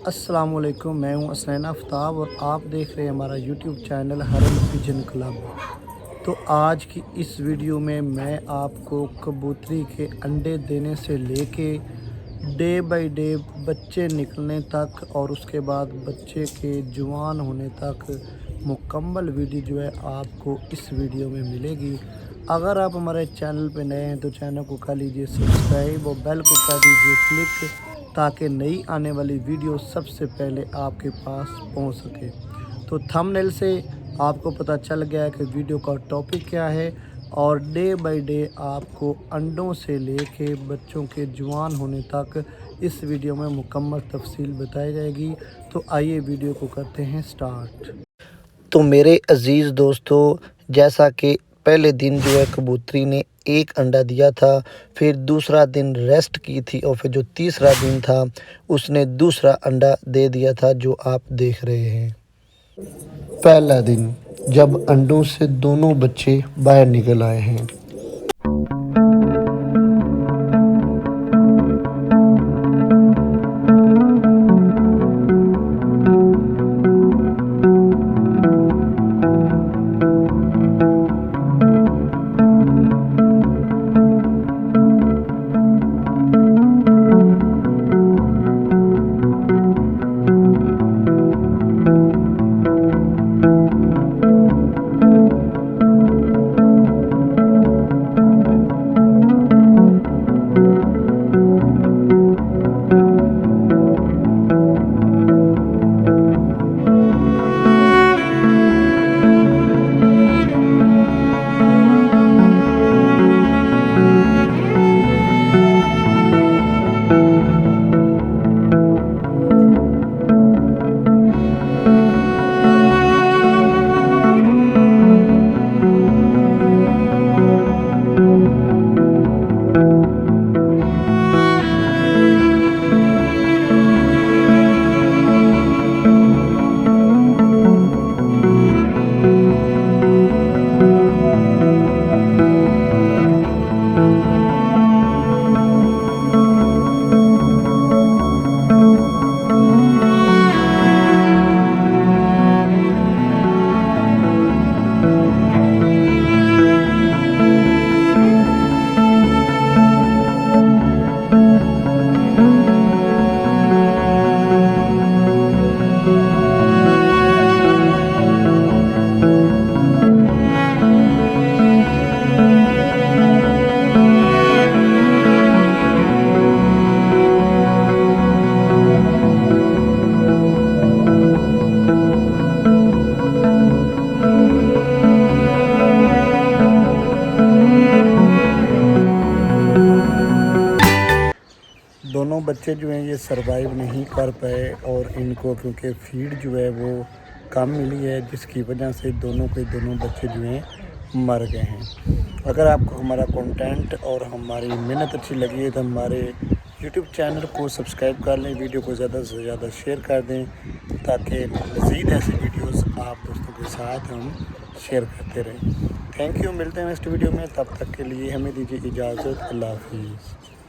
अस्सलाम वालेकुम मैं हूँ असनैन आफ्ताब और आप देख रहे हैं हमारा यूट्यूब चैनल हरम पिजन क्लब। तो आज की इस वीडियो में मैं आपको कबूतरी के अंडे देने से लेके डे बाय डे बच्चे निकलने तक और उसके बाद बच्चे के जवान होने तक मुकम्मल वीडियो जो है आपको इस वीडियो में मिलेगी। अगर आप हमारे चैनल पे नए हैं तो चैनल को कर लीजिए सब्सक्राइब और बेल को कर दीजिए क्लिक। ताकि नई आने वाली वीडियो सबसे पहले आपके पास पहुँच सके। तो थंबनेल से आपको पता चल गया कि वीडियो का टॉपिक क्या है और डे बाय डे आपको अंडों से लेके बच्चों के जवान होने तक इस वीडियो में मुकम्मल तफसील बताई जाएगी। तो आइए वीडियो को करते हैं स्टार्ट तो मेरे अज़ीज़ दोस्तों, जैसा कि पहले दिन जो है कबूतरी ने एक अंडा दिया था, फिर दूसरा दिन रेस्ट की थी और फिर जो तीसरा दिन था, उसने दूसरा अंडा दे दिया था जो आप देख रहे हैं। पहला दिन, जब अंडों से दोनों बच्चे बाहर निकल आए हैं। बच्चे जो हैं, ये सरवाइव नहीं कर पाए और इनको, क्योंकि फ़ीड जो है वो कम मिली है, जिसकी वजह से दोनों के दोनों बच्चे जो हैं, मर गए हैं। अगर आपको हमारा कंटेंट और हमारी मेहनत अच्छी लगी है तो हमारे यूट्यूब चैनल को सब्सक्राइब कर लें वीडियो को ज़्यादा से ज़्यादा शेयर कर दें, ताकि मज़ीद ऐसी वीडियोस आप दोस्तों के साथ हम शेयर करते रहें। थैंक यू मिलते हैं नेक्स्ट वीडियो में, तब तक के लिए हमें दीजिए इजाज़त, अल्लाह हाफिज़।